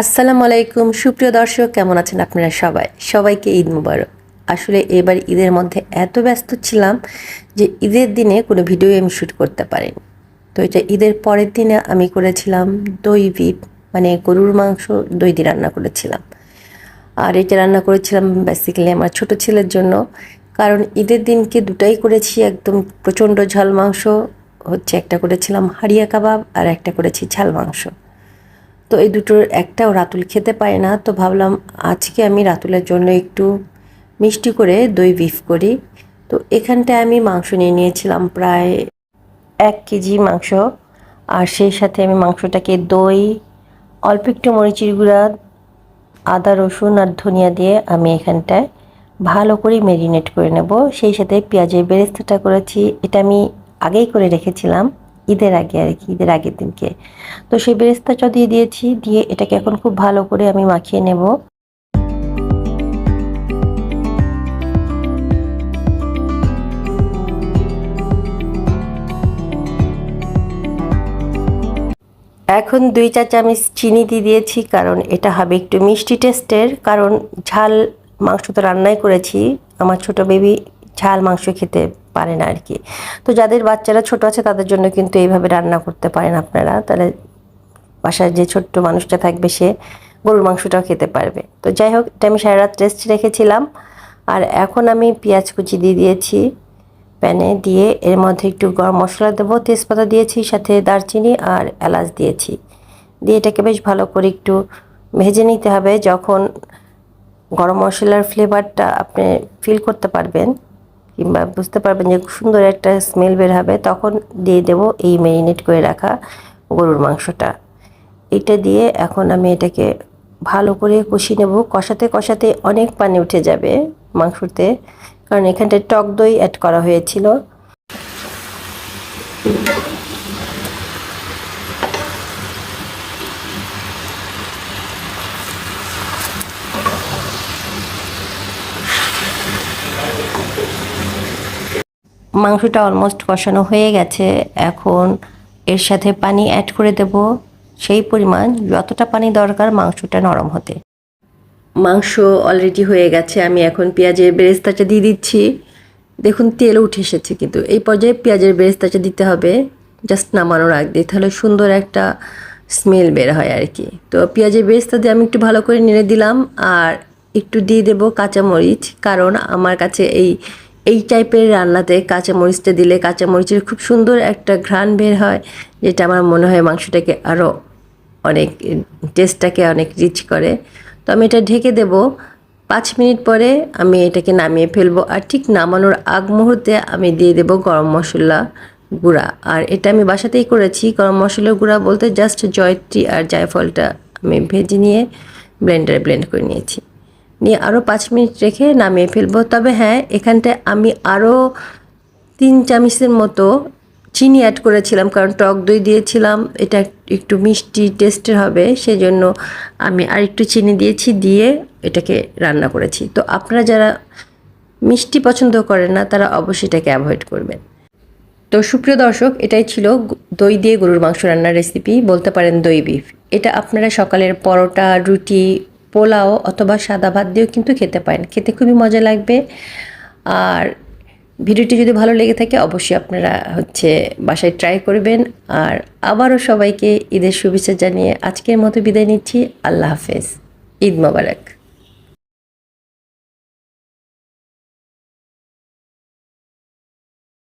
আসসালামু আলাইকুম। সুপ্রিয় দর্শক, কেমন আছেন আপনারা সবাই? সবাইকে ঈদ মুবারক। আসলে এবার ঈদের মধ্যে এত ব্যস্ত ছিলাম যে ঈদের দিনে কোনো ভিডিও আমি শ্যুট করতে পারিনি। তো এটা ঈদের পরের দিনে আমি করেছিলাম দই বিপ মানে গরুর মাংস দই দিয়ে রান্না করেছিলাম। আর এটা রান্না করেছিলাম বেসিক্যালি আমার ছোট ছেলের জন্য, কারণ ঈদের দিনকে দুটাই করেছি, একদম প্রচণ্ড ঝাল মাংস, হচ্ছে একটা করেছিলাম হাড়িয়া কাবাব আর একটা করেছি ঝাল মাংস। তো এই দুটোর একটাও রাতুল খেতে পারে না। তো ভাবলাম আজকে আমি রাতুলের জন্য একটু মিষ্টি করে দই বিফ করি। তো এখানটায় আমি মাংস নিয়ে নিয়েছিলাম প্রায় এক কেজি মাংস। আর সেই সাথে আমি মাংসটাকে দই, অল্প একটু মরিচির গুঁড়া, আদা, রসুন আর ধনিয়া দিয়ে আমি এখানটায় ভালো করে মেরিনেট করে নেব। সেই সাথে পেঁয়াজের বেরেস্তাটা করেছি। এটা আমি আগেই করে রেখেছিলাম। ঈদের আগে আর কি, ঈদের আগের দিনকে। তো সেই বেরেস্তাটা দিয়ে দিয়েছি, দিয়ে এটাকে এখন খুব ভালো করে আমি মাখিয়ে নেব। এখন দুই চা চামচ চিনি দিয়ে দিয়েছি, কারণ এটা হবে একটু মিষ্টি টেস্টের, কারণ ঝাল মাংস তো রান্নাই করেছি। আমার ছোট বেবি ঝাল মাংস খেতে পারে না আর কি। তো যাদের বাচ্চারা ছোট আছে তাদের জন্য কিন্তু এইভাবে রান্না করতে পারেন আপনারা। তাহলে বাসায় যে ছোট্ট মানুষটা থাকবে সে গরুর মাংসটাও খেতে পারবে। তো যাই হোক, এটা আমি সারা রাত রেস্ট রেখেছিলাম। আর এখন আমি পেঁয়াজ কুচি দিয়ে দিয়েছি। প্যানে দিয়ে এর মধ্যে একটু গরম মশলা দেবো, তেজপাতা দিয়েছি, সাথে দারচিনি আর এলাচ দিয়েছি। দিয়ে এটাকে বেশ ভালো করে একটু ভেজে নিতে হবে। যখন গরম মশলার ফ্লেভারটা আপনি ফিল করতে পারবেন কিংবা বুঝতে পারবেন যে সুন্দর একটা স্মেল বের হবে, তখন দিয়ে দেব এই ম্যারিনেট করে রাখা গরুর মাংসটা। এটা দিয়ে এখন আমি এটাকে ভালো করে কষিয়ে নেব। কষাতে কষাতে অনেক পানি উঠে যাবে মাংসতে, কারণ এখানটায় টক দই অ্যাড করা হয়েছিল। মাংসটা অলমোস্ট কষানো হয়ে গেছে। এখন এর সাথে পানি অ্যাড করে দেব। সেই পরিমাণ যতটা পানি দরকার মাংসটা নরম হতে। মাংস অলরেডি হয়ে গেছে। আমি এখন পেঁয়াজের বেরেস্তাটা দিয়ে দিচ্ছি। দেখুন, তেল উঠে এসেছে কিন্তু। এই পর্যায়ে পেঁয়াজের বেরেস্তাটা দিতে হবে। জাস্ট নামানোর আগ দিয়ে। তাহলে সুন্দর একটা স্মেল বের হয় আর কি। তো পেঁয়াজের বেরেস্তা দিয়ে আমি একটু ভালো করে নেড়ে দিলাম। আর একটু দিয়ে দেবো কাঁচামরিচ। কারণ আমার কাছে এই এই টাইপের রান্নাতে কাঁচামরিচটা দিলে কাঁচামরিচের খুব সুন্দর একটা ঘ্রাণ বের হয়, যেটা আমার মনে হয় মাংসটাকে আরও অনেক টেস্টটাকে অনেক রিচ করে। তো আমি এটা ঢেকে দেব। পাঁচ মিনিট পরে আমি এটাকে নামিয়ে ফেলব। আর ঠিক নামানোর আগ মুহূর্তে আমি দিয়ে দেব গরম মশলা গুঁড়া। আর এটা আমি বাসাতেই করেছি। গরম মশলার গুঁড়া বলতে জাস্ট জয়ত্রী আর জায়ফলটা আমি ভেজে নিয়ে ব্লেন্ডারে ব্লেন্ড করে নিয়েছি। নিয়ে আরও পাঁচ মিনিট রেখে নামিয়ে ফেলব। তবে হ্যাঁ এখানটায় আমি আরও তিন চামচের মতো চিনি অ্যাড করেছিলাম, কারণ টক দই দিয়েছিলাম। এটা একটু মিষ্টি টেস্টের হবে সেই জন্য আমি আর একটু চিনি দিয়েছি, দিয়ে এটাকে রান্না করেছি। তো আপনারা যারা মিষ্টি পছন্দ করেন না, তারা অবশ্যই এটাকে অ্যাভয়েড করবেন। তো সুপ্রিয় দর্শক, এটাই ছিল দই দিয়ে গরুর মাংস রান্নার রেসিপি বলতে পারেন দই বিফ এটা আপনারা সকালের পরোটা, রুটি পোলাও অথবা সাদা ভাত দিয়েও কিন্তু খেতে পারেন। খেতে খুবই মজা লাগবে। আর ভিডিওটি যদি ভালো লেগে থাকে, অবশ্যই আপনারা হচ্ছে বাসায় ট্রাই করবেন। আর আবারও সবাইকে ঈদের শুভেচ্ছা জানিয়ে আজকের মতো বিদায় নিচ্ছি। আল্লাহ হাফেজ। ঈদ মোবারক।